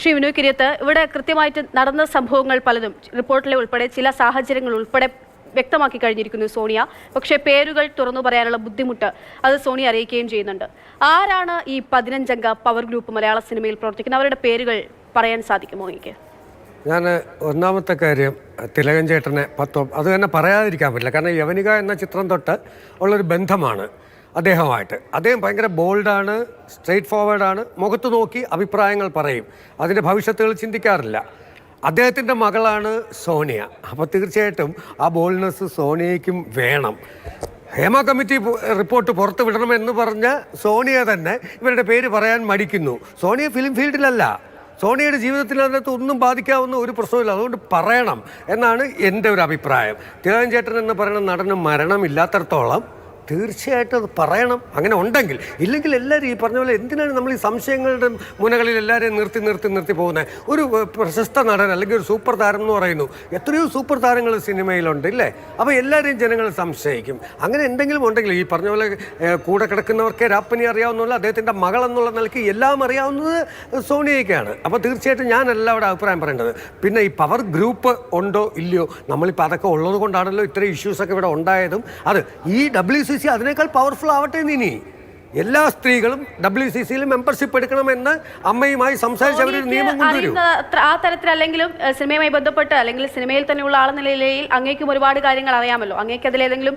ശ്രീ വിനു കിരിയത്ത് ഇവിടെ കൃത്യമായിട്ട് നടന്ന സംഭവങ്ങൾ പലതും റിപ്പോർട്ടിലെ ഉൾപ്പെടെ ചില സാഹചര്യങ്ങൾ ഉൾപ്പെടെ വ്യക്തമാക്കി കഴിഞ്ഞിരിക്കുന്നു സോണിയ. പക്ഷേ പേരുകൾ തുറന്നു പറയാനുള്ള ബുദ്ധിമുട്ട് അത് സോണിയ അറിയിക്കുകയും ചെയ്യുന്നുണ്ട്. ആരാണ് ഈ പതിനഞ്ചംഗ പവർ ഗ്രൂപ്പ് മലയാള സിനിമയിൽ പ്രവർത്തിക്കുന്ന അവരുടെ പേരുകൾ പറയാൻ സാധിക്കുമോ എനിക്ക്? ഞാൻ ഒന്നാമത്തെ കാര്യം തിലകൻ ചേട്ടനെ പത്തോ അത് തന്നെ പറയാതിരിക്കാൻ പറ്റില്ല. കാരണം യവനിക എന്ന ചിത്രം തൊട്ട് ഉള്ളൊരു ബന്ധമാണ്. അദ്ദേഹമായിട്ട്. അദ്ദേഹം ഭയങ്കര ബോൾഡാണ് സ്ട്രെയിറ്റ് ഫോർവേഡാണ് മുഖത്ത് നോക്കി അഭിപ്രായങ്ങൾ പറയും. അതിന്റെ ഭവിഷ്യത്തുകൾ ചിന്തിക്കാറില്ല. അദ്ദേഹത്തിന്റെ മകളാണ് സോണിയ. അപ്പോൾ തീർച്ചയായിട്ടും ആ ബോൾഡ്നെസ് സോണിയയ്ക്കും വേണം. ഹേമ കമ്മിറ്റി റിപ്പോർട്ട് പുറത്തു വിടണമെന്ന് പറഞ്ഞ സോണിയ തന്നെ ഇവരുടെ പേര് പറയാൻ മടിക്കുന്നു. സോണിയ ഫിലിം ഫീൽഡിലല്ല സോണിയയുടെ അതിനകത്ത് ഒന്നും ബാധിക്കാവുന്ന ഒരു പ്രശ്നമില്ല അതുകൊണ്ട് പറയണം എന്നാണ് എന്റെ ഒരു അഭിപ്രായം. ചേട്ടൻ എന്ന് പറയുന്ന നടന് മരണമില്ലാത്തടത്തോളം തീർച്ചയായിട്ടും അത് പറയണം. അങ്ങനെ ഉണ്ടെങ്കിൽ. ഇല്ലെങ്കിൽ എല്ലാവരും ഈ പറഞ്ഞ പോലെ എന്തിനാണ് നമ്മൾ ഈ സംശയങ്ങളുടെ മുനകളിൽ എല്ലാവരെയും നിർത്തി നിർത്തി നിർത്തി പോകുന്നത്? ഒരു പ്രശസ്ത നടൻ അല്ലെങ്കിൽ ഒരു സൂപ്പർ താരം എന്ന് പറയുന്നു. എത്രയോ സൂപ്പർ താരങ്ങൾ സിനിമയിലുണ്ട് ഇല്ലേ? അപ്പോൾ എല്ലാവരെയും ജനങ്ങൾ സംശയിക്കും. അങ്ങനെ എന്തെങ്കിലും ഉണ്ടെങ്കിൽ ഈ പറഞ്ഞ പോലെ കൂടെ കിടക്കുന്നവർക്ക് രാപ്പനി അറിയാവുന്നുള്ള അദ്ദേഹത്തിന്റെ മകൾ എന്നുള്ള നിലയ്ക്ക് എല്ലാം അറിയാവുന്നത് സോണിയയ്ക്കാണ്. അപ്പോൾ തീർച്ചയായിട്ടും ഞാൻ അവിടെ അഭിപ്രായം പറയേണ്ടത്. പിന്നെ ഈ പവർ ഗ്രൂപ്പ് ഉണ്ടോ ഇല്ലയോ? നമ്മളിപ്പോൾ അതൊക്കെ ഉള്ളത് കൊണ്ടാണല്ലോ ഇത്രയും ഇഷ്യൂസൊക്കെ ഇവിടെ ഉണ്ടായതും. അത് ഈ ഡബ്ല്യു സി സി അതിനേക്കാൾ പവർഫുൾ ആവട്ടെ എന്ന് ഇനി എല്ലാ സ്ത്രീകളും ഡബ്ല്യു സി സിയിൽ മെമ്പർഷിപ്പ് എടുക്കണമെന്ന് അമ്മയുമായി സംസാരിച്ച് അവർ നിയമം കൊണ്ടുവരും. ആ തരത്തിലല്ലെങ്കിലും സിനിമയുമായി ബന്ധപ്പെട്ട് അല്ലെങ്കിൽ സിനിമയിൽ തന്നെയുള്ള ആളെന്ന നിലയിൽ അങ്ങേക്കും ഒരുപാട് കാര്യങ്ങൾ അറിയാമല്ലോ. അങ്ങേക്ക് അതിൽ ഏതെങ്കിലും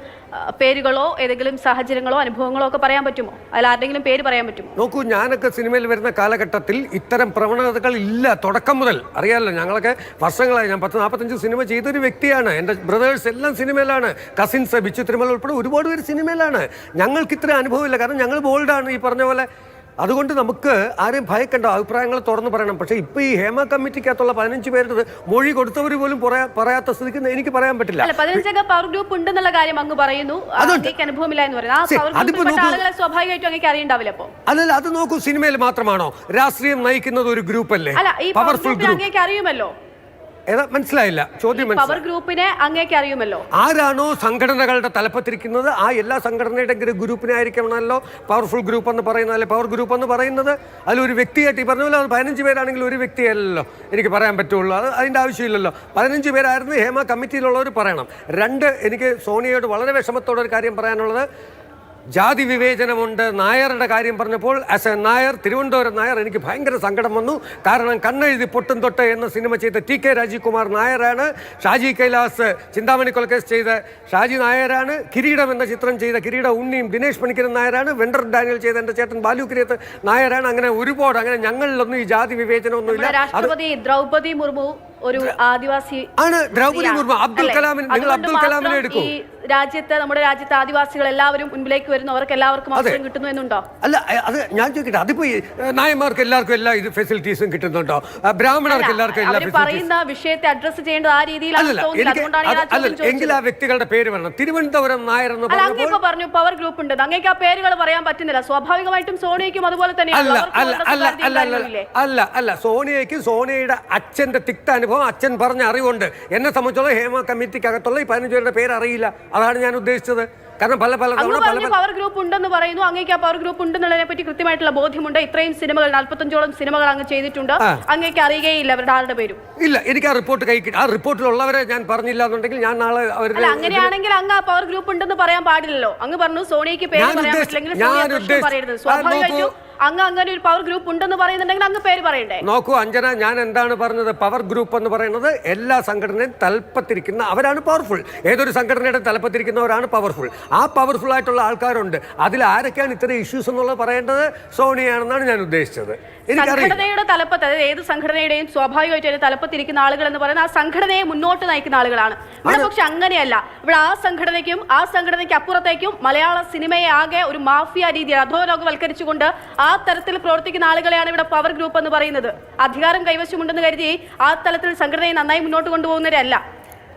പേരുകളോ ഏതെങ്കിലും സാഹചര്യങ്ങളോ അനുഭവങ്ങളോ ഒക്കെ പറയാൻ പറ്റുമോ? അതിൽ ആരുടെങ്കിലും പേര് പറയാൻ പറ്റുമോ? നോക്കൂ ഞാനൊക്കെ സിനിമയിൽ വരുന്ന കാലഘട്ടത്തിൽ ഇത്തരം പ്രവണതകൾ ഇല്ല തുടക്കം മുതൽ. അറിയാമല്ലോ ഞങ്ങളൊക്കെ വർഷങ്ങളായി ഞാൻ പത്ത് നാൽപ്പത്തഞ്ച് സിനിമ ചെയ്തൊരു വ്യക്തിയാണ്. എന്റെ ബ്രദേഴ്സ് എല്ലാം സിനിമയിലാണ്. കസിൻസ് ബിച്ചു തിരുമല ഉൾപ്പെടെ ഒരുപാട് പേര് സിനിമയിലാണ്. ഞങ്ങൾക്ക് ഇത്ര അനുഭവമില്ല. കാരണം ഞങ്ങൾ ബോൾഡാണ് ഈ പറഞ്ഞ പോലെ. അതുകൊണ്ട് നമുക്ക് ആരെയും ഭയക്കണ്ട അഭിപ്രായങ്ങൾ തുറന്നു പറയണം. പക്ഷേ ഇപ്പോൾ ഈ ഹേമ കമ്മിറ്റിക്കകത്തുള്ള പതിനഞ്ച് പേരുടെ മൊഴി കൊടുത്തവർ പോലും പറയാ- പറയാത്ത സ്ഥിതിക്ക് എനിക്ക് പറയാൻ പറ്റില്ല. അല്ല പതിനഞ്ചംഗ പവർ ഗ്രൂപ്പ് ഉണ്ടെന്നുള്ള കാര്യം അങ്ങ് പറയുന്നു. അനുഭവമില്ല എന്ന് പറയുന്നത് സ്വാഭാവികമായിട്ടും അറിയണ്ടാവില്ല അല്ലല്ല അത് നോക്കൂ സിനിമയിൽ മാത്രമാണോ? രാഷ്ട്രീയം നയിക്കുന്നത് ഒരു ഗ്രൂപ്പ് അല്ലേ പവർഫുൾ ഗ്രൂപ്പ് അറിയുമല്ലോ. മനസ്സിലായില്ല. ചോദ്യം മനസ്സിലായി. പവർ ഗ്രൂപ്പിനെ അങ്ങേക്ക് അറിയുമല്ലോ. ആരാണോ സംഘടനകളുടെ തലപ്പത്തിരിക്കുന്നത്? ആ എല്ലാ സംഘടനയുടെ ഗ്രൂപ്പിനെ ഗ്രൂപ്പിനായിരിക്കണമല്ലോ. പവർഫുൾ ഗ്രൂപ്പ് എന്ന് പറയുന്നത് അല്ലെ പവർ ഗ്രൂപ്പ് എന്ന് പറയുന്നത് അതിലൊരു വ്യക്തിയായിട്ട് ഈ പറഞ്ഞ പോലെ അത് പതിനഞ്ച് പേരാണെങ്കിൽ ഒരു വ്യക്തിയല്ലല്ലോ. എനിക്ക് പറയാൻ പറ്റുള്ളൂ. അത് അതിന്റെ ആവശ്യമില്ലല്ലോ. പതിനഞ്ച് പേരായിരുന്നു ഹേമ കമ്മിറ്റിയിലുള്ളവർ പറയണം. രണ്ട് എനിക്ക് സോണിയയോട് വളരെ വിഷമത്തോടെ ഒരു കാര്യം പറയാനുള്ളത്. ജാതി വിവേചനമുണ്ട്. നായരുടെ കാര്യം പറഞ്ഞപ്പോൾ ആസ് എ നായർ തിരുവനന്തപുരം നായർ എനിക്ക് ഭയങ്കര സങ്കടം വന്നു. കാരണം കണ്ണെഴുതി പൊട്ടും തൊട്ട് എന്ന സിനിമ ചെയ്ത ടി കെ രാജീവ് കുമാർ നായരാണ്. ഷാജി കൈലാസ് ചിന്താമണി കൊലക്കേസ് ചെയ്ത ഷാജി നായരാണ്. കിരീടം എന്ന ചിത്രം ചെയ്ത കിരീട ഉണ്ണിയും ദിനേശ് പണിക്കരൻ നായരാണ്. വെണ്ടർ ഡാനിയൽ ചെയ്ത എന്റെ ചേട്ടൻ ബാലു കിരിയത്ത് നായരാണ്. അങ്ങനെ ഒരുപാട് അങ്ങനെ ഞങ്ങളിലൊന്നും ഈ ജാതി വിവേചനമൊന്നുമില്ല. ദ്രൗപദി രാഷ്ട്രപതി മുർമു ഒരു ആദിവാസി ആണ് ദ്രൗപദി മുർമു. അബ്ദുൽ? കലാമിന് നിങ്ങൾ അബ്ദുൽ കലാമിനെ എടുക്കും. രാജ്യത്ത് നമ്മുടെ രാജ്യത്തെ ആദിവാസികൾ എല്ലാവരും മുൻപിലേക്ക് വരുന്നു. അവർക്ക് എല്ലാവർക്കും അവസരം കിട്ടുന്നു എന്നുണ്ടോ? അല്ല അത് ഞാൻ ചോദിക്കട്ടെ അതിപ്പോ നായന്മാർക്ക് എല്ലാവർക്കും എല്ലാ ഇത് ഫെസിലിറ്റീസും കിട്ടുന്നുണ്ടോ? ബ്രാഹ്മണർക്ക് എല്ലാവർക്കും എല്ലാ പറയുന്ന വിഷയത്തെ അഡ്രസ് ചെയ്യേണ്ടത് ആ രീതിയിലാണ് എങ്കിൽ ആ വ്യക്തികളുടെ പേര് പറയണം തിരുവനന്തപുരം നായർ എന്ന് അല്ല അങ്ങ് പറഞ്ഞു പവർ ഗ്രൂപ്പ് ഉണ്ട്. അങ്ങേക്ക് ആ പേരുകൾ പറയാൻ പറ്റുന്നില്ല. സ്വാഭാവികമായിട്ടും സോണിയയ്ക്കും അതുപോലെ തന്നെ അല്ല അല്ല അല്ല അല്ല അല്ല അല്ല സോണിയയ്ക്ക് സോണിയയുടെ അച്ഛന്റെ തിക്ത അനുഭവം അച്ഛൻ പറഞ്ഞ അറിവുണ്ട്. എന്നെ സംബന്ധിച്ചോളം ഹേമ കമ്മിറ്റിക്കകത്തുള്ള ഈ പതിനഞ്ച് പേരുടെ പേര് അറിയില്ല അതാണ് ഞാൻ ഉദ്ദേശിച്ചത്. കാരണം പല പല പവർ ഗ്രൂപ്പ് ഉണ്ടെന്ന് പറയുന്നു. അങ്ങേക്ക് ആ പവർ ഗ്രൂപ്പ് ഉണ്ടെന്നുള്ളതിനെ പറ്റി കൃത്യമായിട്ടുള്ള ബോധ്യമുണ്ട്. ഇത്രയും സിനിമകൾ നാൽപ്പത്തഞ്ചോളം സിനിമകൾ അങ്ങ് ചെയ്തിട്ടുണ്ട്. അങ്ങേക്ക് അറിയുകയില്ല അവരുടെ ആളുടെ പേരും. ഇല്ല എനിക്ക് ആ റിപ്പോർട്ട് കൈ ആ റിപ്പോർട്ടിലുള്ളവരെ ഞാൻ പറഞ്ഞില്ല എന്നുണ്ടെങ്കിൽ ഞാൻ നാളെ അവരുടെ അങ്ങനെയാണെങ്കിൽ അങ്ങ് ആ പവർ ഗ്രൂപ്പ് ഉണ്ടെന്ന് പറയാൻ പാടില്ലല്ലോ. അങ്ങ് പറഞ്ഞു സോണിയക്ക് പേര് പറയാൻ പറ്റില്ലെങ്കിൽ പറയരുത്. സ്വാഭാവികമായിട്ടും. അങ്ങ് അങ്ങനെ ഒരു പവർ ഗ്രൂപ്പ് ഉണ്ടെന്ന് പറയുന്നുണ്ടെങ്കിൽ അങ്ങ് പേര് പറയണ്ടേ? നോക്കൂ അഞ്ജന ഞാൻ എന്താണ് പറഞ്ഞത്? പവർ ഗ്രൂപ്പ് എന്ന് പറയുന്നത് എല്ലാ സംഘടനയും തലപ്പത്തിരിക്കുന്ന അവരാണ് പവർഫുൾ ഏതൊരു സംഘടനയുടെ തലപ്പത്തിരിക്കുന്നവരാണ് പവർഫുൾ ആ പവർഫുൾ ആയിട്ടുള്ള ആൾക്കാരുണ്ട്. അതിൽ ആരൊക്കെയാണ് ഇത്തരം ഇഷ്യൂസ് എന്നുള്ളത് പറയേണ്ടത്? സോണിയാണെന്നാണ് ഞാൻ ഉദ്ദേശിച്ചത്. സംഘടനയുടെ തലപ്പത്ത് അതായത് ഏത് സംഘടനയുടെയും സ്വാഭാവികമായിട്ട് അതിന്റെ തലപ്പത്തിരിക്കുന്ന ആളുകൾ എന്ന് പറയുന്നത് ആ സംഘടനയെ മുന്നോട്ട് നയിക്കുന്ന ആളുകളാണ്. ഇവിടെ പക്ഷെ അങ്ങനെയല്ല. ഇവിടെ ആ സംഘടനയ്ക്കും ആ സംഘടനയ്ക്ക് അപ്പുറത്തേക്കും മലയാള സിനിമയെ ആകെ ഒരു മാഫിയ രീതിയിൽ അധോലോകവൽക്കരിച്ചുകൊണ്ട് ആ തരത്തിൽ പ്രവർത്തിക്കുന്ന ആളുകളെയാണ് ഇവിടെ പവർ ഗ്രൂപ്പ് എന്ന് പറയുന്നത്. അധികാരം കൈവശമുണ്ടെന്ന് കരുതി ആ തലത്തിൽ സംഘടനയെ നന്നായി മുന്നോട്ട് കൊണ്ടുപോകുന്നവരല്ല.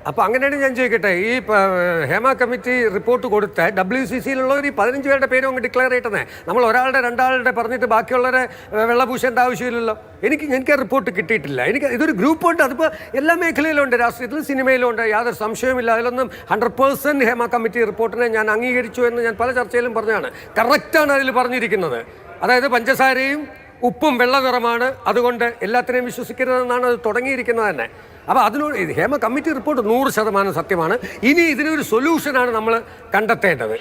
അപ്പൊ അങ്ങനെയാണ് ഞാൻ ചോദിക്കട്ടെ ഈ ഹേമ കമ്മിറ്റി റിപ്പോർട്ട് കൊടുത്ത ഡബ്ല്യു സി സിയിലുള്ളവർ ഈ പതിനഞ്ച് പേരുടെ പേരും അങ്ങ് ഡിക്ലെയർ ചെയ്യട്ടെ നമ്മൾ ഒരാളുടെ രണ്ടാളുടെ പറഞ്ഞിട്ട് ബാക്കിയുള്ളവരെ വെള്ളപൂശേണ്ട ആവശ്യമില്ലല്ലോ. എനിക്ക് എനിക്ക് ആ റിപ്പോർട്ട് കിട്ടിയിട്ടില്ല. എനിക്ക് ഇതൊരു ഗ്രൂപ്പുണ്ട് അതിപ്പോൾ എല്ലാ മേഖലയിലുണ്ട് രാഷ്ട്രീയത്തിൽ സിനിമയിലും ഉണ്ട് യാതൊരു സംശയവുമില്ല. അതിലൊന്നും ഹൺഡ്രഡ് പേഴ്സന്റ് ഹേമ കമ്മിറ്റി റിപ്പോർട്ടിനെ ഞാൻ അംഗീകരിച്ചു എന്ന് ഞാൻ പല ചർച്ചയിലും പറഞ്ഞതാണ്. കറക്റ്റാണ് അതിൽ പറഞ്ഞിരിക്കുന്നത്. അതായത് പഞ്ചസാരയും ഉപ്പും വെള്ള നിറമാണ് അതുകൊണ്ട് എല്ലാത്തിനെയും വിശ്വസിക്കരുതെന്നാണ് അത് തുടങ്ങിയിരിക്കുന്നത് തന്നെ. അപ്പോൾ അതിനോട് ഇത് ഹേമ കമ്മിറ്റി റിപ്പോർട്ട് നൂറ് ശതമാനം സത്യമാണ്. ഇനി ഇതിനൊരു സൊല്യൂഷനാണ് നമ്മൾ കണ്ടെത്തേണ്ടത്.